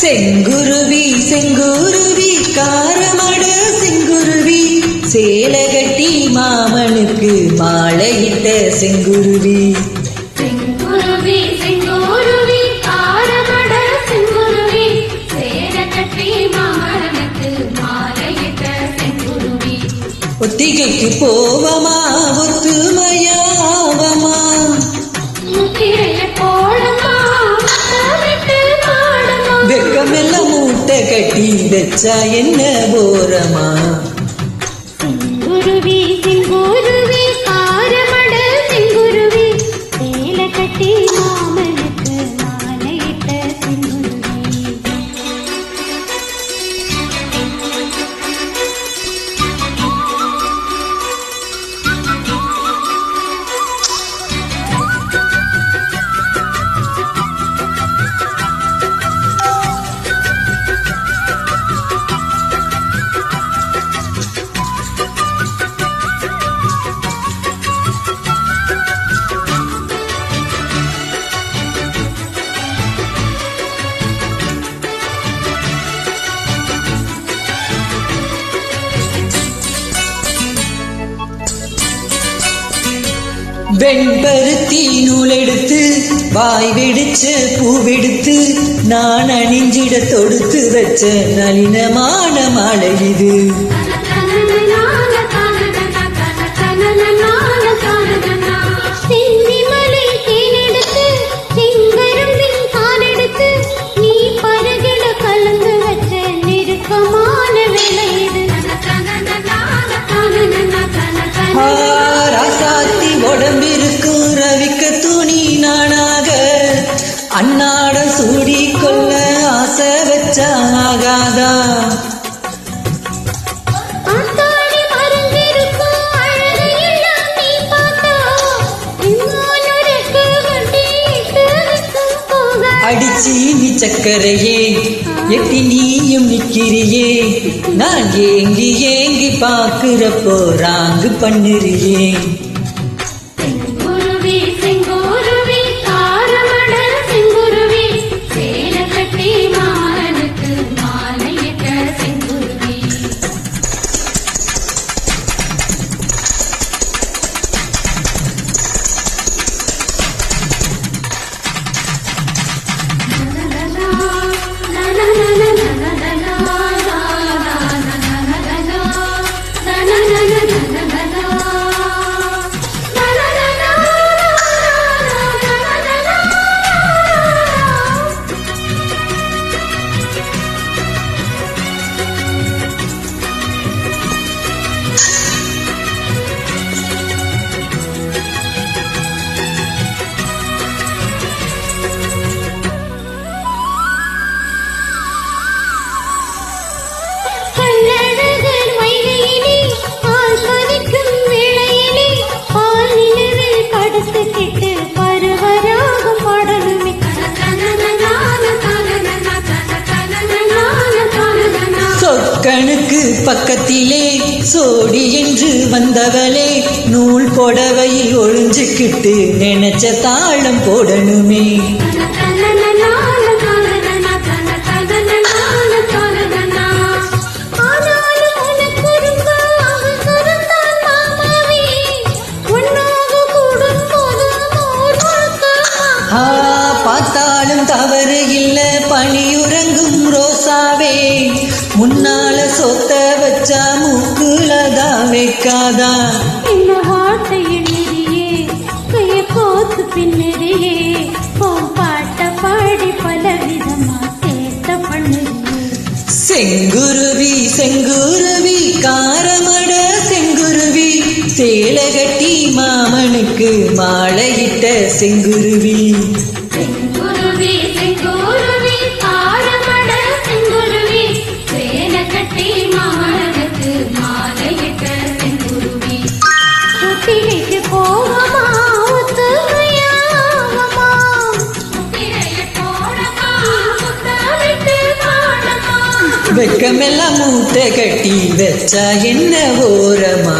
செங்குருவி செங்குருவி காரமட செங்குருவி. சேலகட்டி மாமனுக்கு மாலையிட்ட செங்குருவி. செங்குருவி ஒத்திகைக்கு போவமா ஒத்துமையாவமா வெக்கமெல்லாம் மூட்டை கட்டி வச்சா என்ன போரமா செங்குருவி செங்குருவி ஆரமட செங்குருவி. சேல கட்டி மாமனுக்கு வெண்பருத்தி நூலெடுத்து வாய் வெடிச்ச பூவெடுத்து நான் அணிஞ்சிட தொடுத்து வச்ச நளினமான மாலை இது. Oh அன்னாட சூடி கொள்ள ஆசை வச்சா ஆகாதா அடிச்சி நீ சக்கரையே எட்டி நீயும் நிக்கிறியே. நான் ஏங்கி ஏங்கி பாக்குறப்போ ராங்கு பண்ணுறியே. கணுக்கு பக்கத்திலே சோடி என்று வந்தவளே நூல் புடவை ஒழிஞ்சுக்கிட்டு நினைச்ச தாளம் போடணுமே முன்னால சொத்த வச்சா மூக்குலதான் வைக்காதா? என்ன வார்த்தை எண்ணிரியே கைய கோத்து பின்னரியே உன் பாட்ட பாடி பல விதமா சேட்ட பண்ணுறியே செங்குருவி செங்குருவி காரமட செங்குருவி. சேலகட்டி மாமனுக்கு மாலையிட்ட செங்குருவி. வெக்கமெல்லாம் மூட்டை கட்டி வச்சா என்ன ஓரமா?